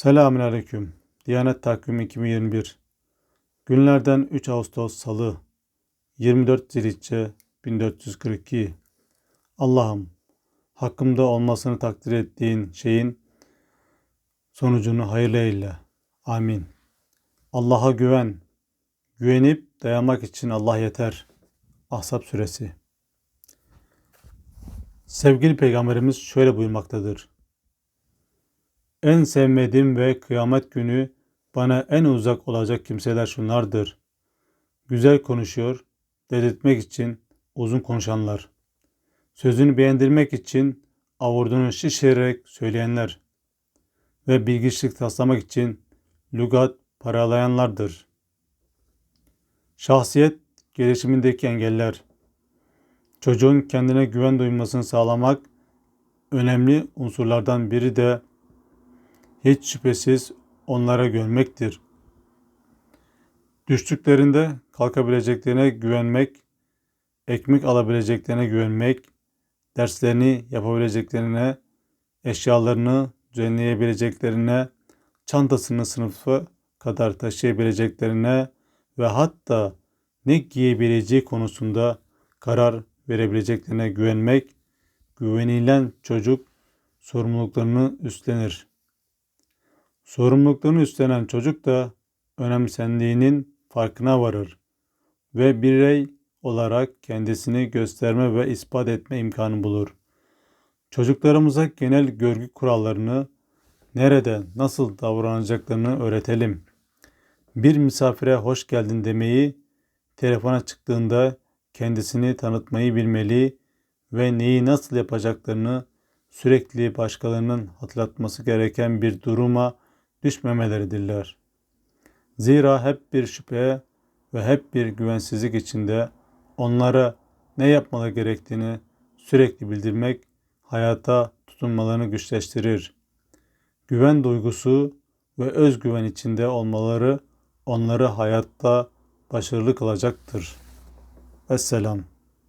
Selamünaleyküm. Diyanet Takvimi 2021. Günlerden 3 Ağustos Salı. 24 Zilhicce 1442. Allah'ım hakkımda olmasını takdir ettiğin şeyin sonucunu hayırlı eyle. Amin. Allah'a güven. Güvenip dayanmak için Allah yeter. Ahzab suresi. Sevgili Peygamberimiz şöyle buyurmaktadır. En sevmediğim ve kıyamet günü bana en uzak olacak kimseler şunlardır. Güzel konuşuyor, dedirtmek için uzun konuşanlar. Sözünü beğendirmek için avurdunu şişirerek söyleyenler ve bilgiçlik taslamak için lügat paralayanlardır. Şahsiyet gelişimindeki engeller. Çocuğun kendine güven duymasını sağlamak önemli unsurlardan biri de hiç şüphesiz onlara güvenmektir. Düştüklerinde kalkabileceklerine güvenmek, ekmek alabileceklerine güvenmek, derslerini yapabileceklerine, eşyalarını düzenleyebileceklerine, çantasını sınıfa kadar taşıyabileceklerine ve hatta ne giyebileceği konusunda karar verebileceklerine güvenmek, güvenilen çocuk sorumluluklarını üstlenir. Sorumluluklarını üstlenen çocuk da önemsendiğinin farkına varır ve birey olarak kendisini gösterme ve ispat etme imkanı bulur. Çocuklarımıza genel görgü kurallarını nerede nasıl davranacaklarını öğretelim. Bir misafire hoş geldin demeyi, telefona çıktığında kendisini tanıtmayı bilmeli ve neyi nasıl yapacaklarını sürekli başkalarının hatırlatması gereken bir duruma düşmemeleridirler. Zira hep bir şüphe ve hep bir güvensizlik içinde onlara ne yapmaları gerektiğini sürekli bildirmek hayata tutunmalarını güçleştirir. Güven duygusu ve özgüven içinde olmaları onları hayatta başarılı kılacaktır. Esselam.